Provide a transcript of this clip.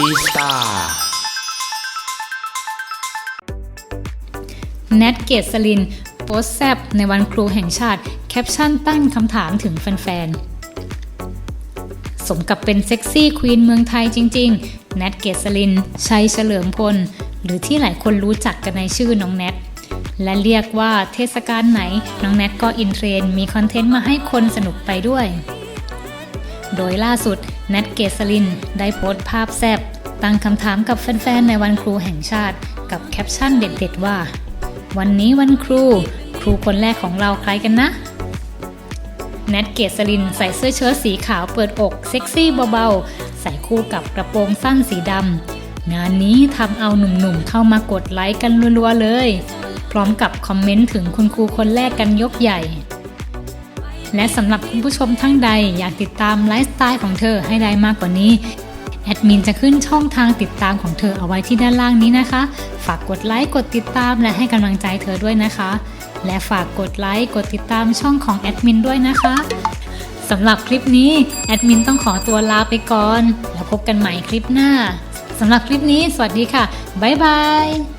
จีสตาร์แนทเกตสลินโพสแซบในวันครูแห่งชาติ แคปชั่นตั้งคำถามถึงแฟนๆ สมกับเป็นเซ็กซี่ควีนเมืองไทยจริงๆ แนทเกตสลิน ชัยเฉลิมพล หรือที่หลายคนรู้จักกันในชื่อน้องแนทและเรียกว่าเทศกาลไหน น้องแนทก็อินเทรน มีคอนเทนต์มาให้คนสนุกไปด้วย โดยล่าสุดแนทเกษลิน ได้โพสต์ภาพแซบตั้งคำถามกับแฟนๆในวันครูแห่งชาติ กับแคปชั่นเด็ดๆว่า วันนี้วันครู ครูคนแรกของเราใครกันนะแนทเกษลินใส่เสื้อเชิ้ตสีขาวเปิดอกเซ็กซี่เบาๆ ใส่คู่กับกระโปรงสั้นสีดำ งานนี้ทำเอาหนุ่มๆเข้ามากดไลค์กันรัวๆเลย พร้อมกับคอมเมนต์ถึงคุณครูคนแรกกันยกใหญ่ และสำหรับคุณผู้ชมทั้งใดอยากติดตามไลฟ์สไตล์ของเธอให้ได้มากกว่านี้ แอดมินจะขึ้นช่องทางติดตามของเธอเอาไว้ที่ด้านล่างนี้นะคะ ฝากกดไลค์กดติดตามและให้กำลังใจเธอด้วยนะคะ และฝากกดไลค์กดติดตามช่องของแอดมินด้วยนะคะสำหรับคลิปนี้แอดมินต้องขอตัวลาไปก่อน แล้วพบกันใหม่คลิปหน้าสำหรับคลิปนี้สวัสดีค่ะ บ๊ายบาย